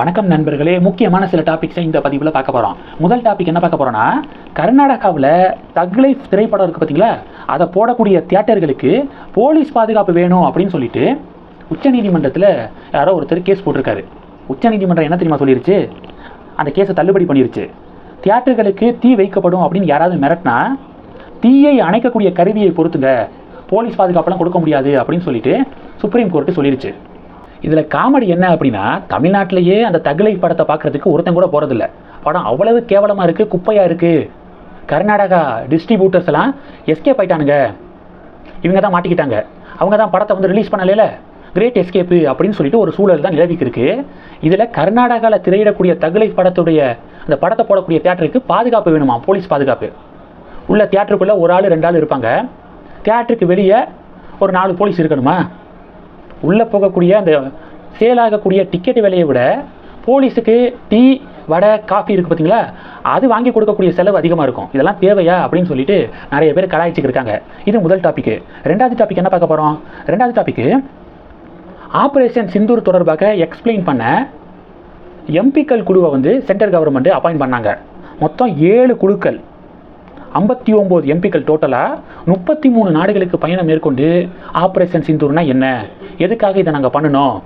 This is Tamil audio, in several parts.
வணக்கம் நண்பர்களே. முக்கியமான சில டாபிக்ஸை இந்த பதிவில் பார்க்க போகிறோம் முதல் டாபிக் என்ன பார்க்க போகிறோன்னா கர்நாடகாவில் தக்லை திரைப்படம் இருக்குது பார்த்தீங்களா அதை போடக்கூடிய தியேட்டர்களுக்கு போலீஸ் பாதுகாப்பு வேணும் அப்படின்னு சொல்லிட்டு உச்சநீதிமன்றத்தில் யாரோ ஒருத்தர் கேஸ் போட்டிருக்காரு. உச்சநீதிமன்றம் என்ன தெரியுமா சொல்லிருச்சு? அந்த கேஸை தள்ளுபடி பண்ணிருச்சு. தியேட்டர்களுக்கு தீ வைக்கப்படும் அப்படின்னு யாராவது மிரட்டினா தீயை அணைக்கக்கூடிய கருவியை பொறுத்துங்க. போலீஸ் பாதுகாப்பெல்லாம் கொடுக்க முடியாது அப்படின்னு சொல்லிட்டு சுப்ரீம் கோர்ட்டு சொல்லிருச்சு. இதில் காமெடி என்ன அப்படின்னா தமிழ்நாட்டிலேயே அந்த தகுலை படத்தை பார்க்குறதுக்கு ஒருத்தன் கூட போகிறதில்ல படம் அவ்வளவு கேவலமாக இருக்குது குப்பையாக இருக்குது கர்நாடகா டிஸ்ட்ரிபியூட்டர்ஸ் எல்லாம் எஸ்கேப் ஆயிட்டானுங்க. இவங்க தான் மாட்டிக்கிட்டாங்க. அவங்க தான் படத்தை வந்து ரிலீஸ் பண்ணலைல. கிரேட் எஸ்கேப்பு அப்படின்னு சொல்லிட்டு ஒரு சூழல் தான் நிலவிக்கு இருக்கு. இதில் கர்நாடகாவில் திரையிடக்கூடிய தகுலை படத்துடைய அந்த படத்தை போடக்கூடிய தேட்டருக்கு பாதுகாப்பு வேணுமா? போலீஸ் பாதுகாப்பு. உள்ள தியேட்டருக்குள்ளே ஒரு ஆள் ரெண்டு ஆள் இருப்பாங்க. தியேட்டருக்கு வெளியே ஒரு நாலு போலீஸ் இருக்கணுமா? உள்ளே போகக்கூடிய அந்த சேல் ஆகக்கூடிய டிக்கெட் விலையை விட போலீஸுக்கு டீ வடை காஃபி இருக்குது பார்த்தீங்களா? அது வாங்கி கொடுக்கக்கூடிய செலவு அதிகமாக இருக்கும். இதெல்லாம் தேவையா அப்படின்னு சொல்லிட்டு நிறைய பேர் கலாய்ச்சிக்கு இருக்காங்க. இது முதல் டாப்பிக்கு ரெண்டாவது டாபிக் என்ன பார்க்க போகிறோம் ரெண்டாவது டாப்பிக்கு ஆப்ரேஷன் சிந்தூர் தொடர்பாக எக்ஸ்பிளைன் பண்ண எம்பிக்கள் குழுவை வந்து சென்ட்ரல் கவர்மெண்ட் அப்பாயின்ட் பண்ணாங்க. மொத்தம் ஏழு குழுக்கள். ஐம்பத்தி ஒம்பது எம்பிக்கள் டோட்டலாக முப்பத்தி மூணு நாடுகளுக்கு பயணம் மேற்கொண்டு ஆப்ரேஷன் சிந்தூர்னா என்ன? எதுக்காக இதை நாங்கள் பண்ணணும்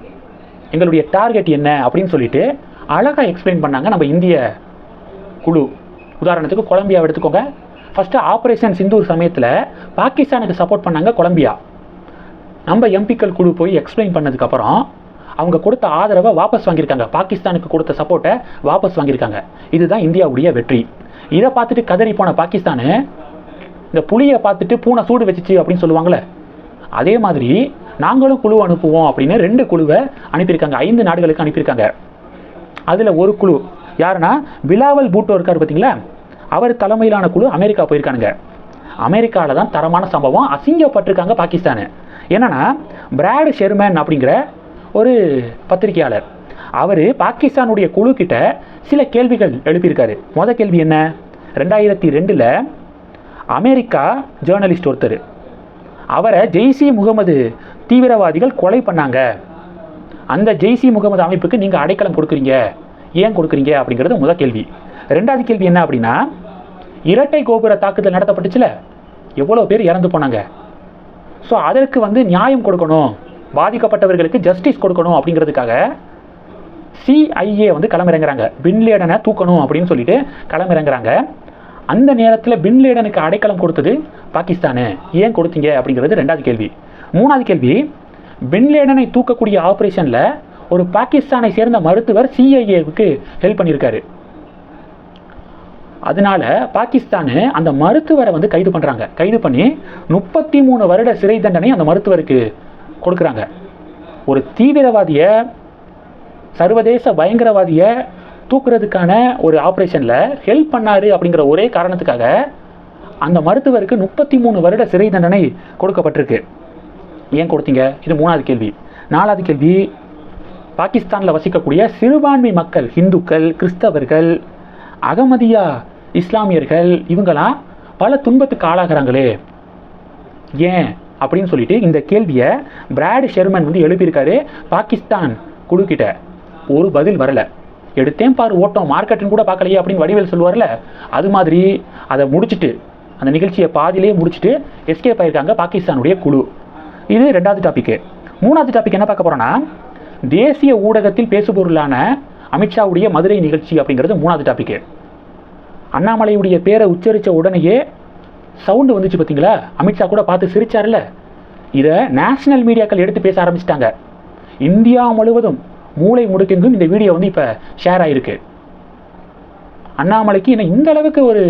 எங்களுடைய டார்கெட் என்ன? அப்படின்னு சொல்லிட்டு அழகாக எக்ஸ்பிளைன் பண்ணாங்க நம்ம இந்திய குழு. உதாரணத்துக்கு கொலம்பியாவை எடுத்துக்கோங்க. ஃபஸ்ட்டு ஆப்ரேஷன் சிந்தூர் சமயத்தில் பாகிஸ்தானுக்கு சப்போர்ட் பண்ணாங்க கொலம்பியா. நம்ம எம்பிக்கள் குழு போய் எக்ஸ்பிளைன் பண்ணதுக்கப்புறம் அவங்க கொடுத்த ஆதரவை வாபஸ் வாங்கியிருக்காங்க. பாகிஸ்தானுக்கு கொடுத்த சப்போர்ட்டை வாபஸ் வாங்கியிருக்காங்க. இதுதான் இந்தியாவுடைய வெற்றி. இதை பார்த்துட்டு கதறி போன பாகிஸ்தானு இந்த புளியை பார்த்துட்டு பூனை சூடு வச்சுச்சு அப்படின்னு சொல்லுவாங்களே அதே மாதிரி நாங்களும் குழு அனுப்புவோம் அப்படின்னு ரெண்டு குழுவை அனுப்பியிருக்காங்க. ஐந்து நாடுகளுக்கு அனுப்பியிருக்காங்க. அதில் ஒரு குழு. யாருன்னா பிலாவல் பூட்டோ இருக்கார் பார்த்தீங்களா? அவர் தலைமையிலான குழு அமெரிக்கா போயிருக்கானுங்க. அமெரிக்காவில் தான் தரமான சம்பவம். அசிங்கப்பட்டிருக்காங்க பாகிஸ்தானு. என்னன்னா பிராட் ஷெர்மேன் அப்படிங்கிற ஒரு பத்திரிகையாளர். அவர் பாகிஸ்தானுடைய குழு கிட்ட சில கேள்விகள் எழுப்பியிருக்காரு. முத கேள்வி என்ன? ரெண்டாயிரத்தி ரெண்டில் அமெரிக்கா ஜேர்னலிஸ்ட் ஒருத்தர். அவரை ஜெய்சி முகமது தீவிரவாதிகள் கொலை பண்ணாங்க. அந்த ஜெய்சி முகமது அமைப்புக்கு நீங்கள் அடைக்கலம் கொடுக்குறீங்க. ஏன் கொடுக்குறீங்க அப்படிங்கிறது முத கேள்வி. ரெண்டாவது கேள்வி என்ன அப்படின்னா இரட்டை கோபுர தாக்குதல் நடத்தப்பட்டுச்சுல. எவ்வளோ பேர் இறந்து போனாங்க. ஸோ அதற்கு வந்து நியாயம் கொடுக்கணும். பாதிக்கப்பட்டவர்களுக்கு ஜஸ்டிஸ் கொடுக்கணும் அப்படிங்கிறதுக்காக சிஐஏ வந்து களமிறங்குறாங்க. பின்லேடனை தூக்கணும் அப்படின்னு சொல்லிட்டு களமிறங்குறாங்க. அந்த நேரத்தில் பின்லேடனுக்கு அடைக்கலம் கொடுத்தது பாகிஸ்தானு. ஏன் கொடுத்தீங்க அப்படிங்கிறது ரெண்டாவது கேள்வி. மூணாவது கேள்வி பின்லேடனை தூக்கக்கூடிய ஆப்ரேஷனில் ஒரு பாகிஸ்தானை சேர்ந்த மருத்துவர் சிஐஏவுக்கு ஹெல்ப் பண்ணியிருக்காரு. அதனால பாகிஸ்தானு அந்த மருத்துவரை வந்து கைது பண்ணுறாங்க கைது பண்ணி முப்பத்தி மூணு வருட சிறை தண்டனை அந்த மருத்துவருக்கு கொடுக்குறாங்க. ஒரு தீவிரவாதியை சர்வதேச பயங்கரவாதியை தூக்குறதுக்கான ஒரு ஆப்ரேஷனில் ஹெல்ப் பண்ணாரு அப்படிங்கிற ஒரே காரணத்துக்காக அந்த மருத்துவருக்கு முப்பத்தி மூணு வருட சிறை தண்டனை கொடுக்கப்பட்டிருக்கு. ஏன் கொடுத்தீங்க? இது மூணாவது கேள்வி. நாலாவது கேள்வி பாகிஸ்தானில் வசிக்கக்கூடிய சிறுபான்மை மக்கள் இந்துக்கள் கிறிஸ்தவர்கள் அகமதியா இஸ்லாமியர்கள் இவங்களாம் பல துன்பத்துக்கு ஆளாகிறாங்களே. ஏன் அப்படின்னு சொல்லிட்டு இந்த கேள்வியை பிராட் ஷெர்மன் வந்து எழுப்பியிருக்காரு பாகிஸ்தான் குழுக்கிட்ட. ஒரு பதில் வரல. எடுத்தேன் பாரு ஓட்டம். மார்க்கெட்டுன்னு கூட பார்க்கலையே அப்படின்னு வடிவேல் சொல்லுவார்ல அது மாதிரி அதை முடிச்சுட்டு அந்த நிகழ்ச்சியை பாதியிலேயே முடிச்சுட்டு எஸ்கேப் ஆயிருக்காங்க பாகிஸ்தானுடைய குழு. இது ரெண்டாவது டாபிக்கு மூணாவது டாபிக் என்ன பார்க்க போறோம்னா தேசிய ஊடகத்தில் பேசுபொருளான அமித்ஷாவுடைய மதுரை நிகழ்ச்சி அப்படிங்கிறது மூணாவது டாபிக்கு அண்ணாமலையுடைய பேரை உச்சரித்த உடனேயே சவுண்டு வந்துச்சு பார்த்தீங்களா? அமித்ஷா கூட பார்த்து சிரிச்சார்ல. இதை நேஷனல் மீடியாக்கள் எடுத்து பேச ஆரம்பிச்சிட்டாங்க. இந்தியா முழுவதும் மூளை முடுக்கெங்கும் இந்த வீடியோ வந்து இப்போ ஷேர் ஆயிருக்கு. அண்ணாமலைக்கு என்ன இந்த அளவுக்கு ஒரு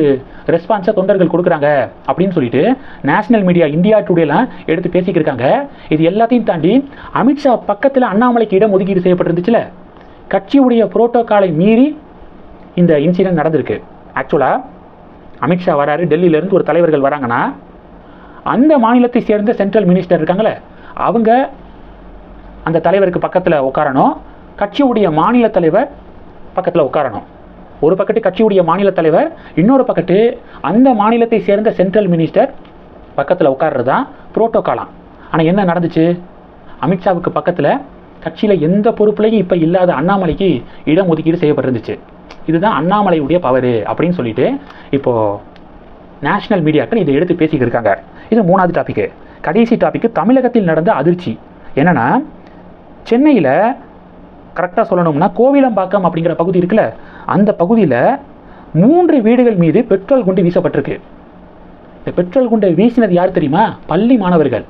ரெஸ்பான்ஸை தொண்டர்கள் கொடுக்குறாங்க அப்படின்னு சொல்லிட்டு நேஷனல் மீடியா இந்தியா டுடேலாம் எடுத்து பேசிக்கிருக்காங்க இது எல்லாத்தையும் தாண்டி அமித்ஷா பக்கத்தில் அண்ணாமலைக்கு இடம் ஒதுக்கீடு செய்யப்பட்டிருந்துச்சுல. கட்சியுடைய புரோட்டோக்காலை மீறி இந்த இன்சிடென்ட் நடந்திருக்கு. ஆக்சுவலாக அமித்ஷா வராரு டெல்லியிலேருந்து ஒரு தலைவர்கள் வராங்கன்னா அந்த மாநிலத்தை சேர்ந்த சென்ட்ரல் மினிஸ்டர் இருக்காங்களே அவங்க அந்த தலைவருக்கு பக்கத்தில் உட்காரணும். கட்சியுடைய மாநில தலைவர் பக்கத்தில் உட்காரணும். ஒரு பக்கத்து கட்சியுடைய மாநில தலைவர் இன்னொரு பக்கத்து அந்த மாநிலத்தை சேர்ந்த சென்ட்ரல் மினிஸ்டர் பக்கத்தில் உட்கார்றது? தான் புரோட்டோகாலாம் ஆனால் என்ன நடந்துச்சு? அமித்ஷாவுக்கு பக்கத்தில் கட்சியில் எந்த பொறுப்புலையும் இப்போ இல்லாத அண்ணாமலைக்கு இடம் ஒதுக்கீடு செய்யப்பட்டிருந்துச்சு. இதுதான் அண்ணாமலையுடைய பவரு அப்படின்னு சொல்லிட்டு இப்போது நேஷனல் மீடியாக்கள் இதை எடுத்து பேசிக்கிட்டு இருக்காங்க. இது மூணாவது டாப்பிக்கு கடைசி டாபிக்கு தமிழகத்தில் நடந்த அதிர்ச்சி. என்னென்னா சென்னையில் கரெக்டாக சொல்லணும்னா கோவிலம்பாக்கம் அப்படிங்கிற பகுதி இருக்குல்ல அந்த பகுதியில் மூன்று வீடுகள் மீது பெட்ரோல் குண்டு வீசப்பட்டிருக்கு. இந்த பெட்ரோல் குண்டை வீசினது யார் தெரியுமா? பள்ளி மாணவர்கள்.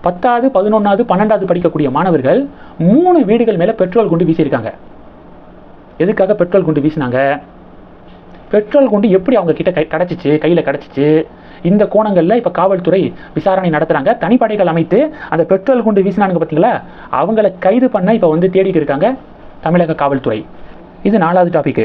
பத்தாவது பதினொன்றாவது பன்னெண்டாவது படிக்கக்கூடிய மாணவர்கள் மூணு வீடுகள் மேலே பெட்ரோல் குண்டு வீசியிருக்காங்க. எதுக்காக பெட்ரோல் குண்டு வீசினாங்க? பெட்ரோல் குண்டு எப்படி அவங்க கிட்ட கை கிடச்சிச்சு கையில் கிடச்சிச்சு? இந்த கோணங்களில் இப்போ காவல்துறை விசாரணை நடத்துகிறாங்க தனிப்படைகள் அமைத்து அந்த பெட்ரோல் குண்டு வீசினானுங்க பார்த்தீங்களா அவங்கள கைது பண்ண இப்போ வந்து தேடிட்டு இருக்காங்க தமிழக காவல்துறை. இது நாலாவது டாபிக்கு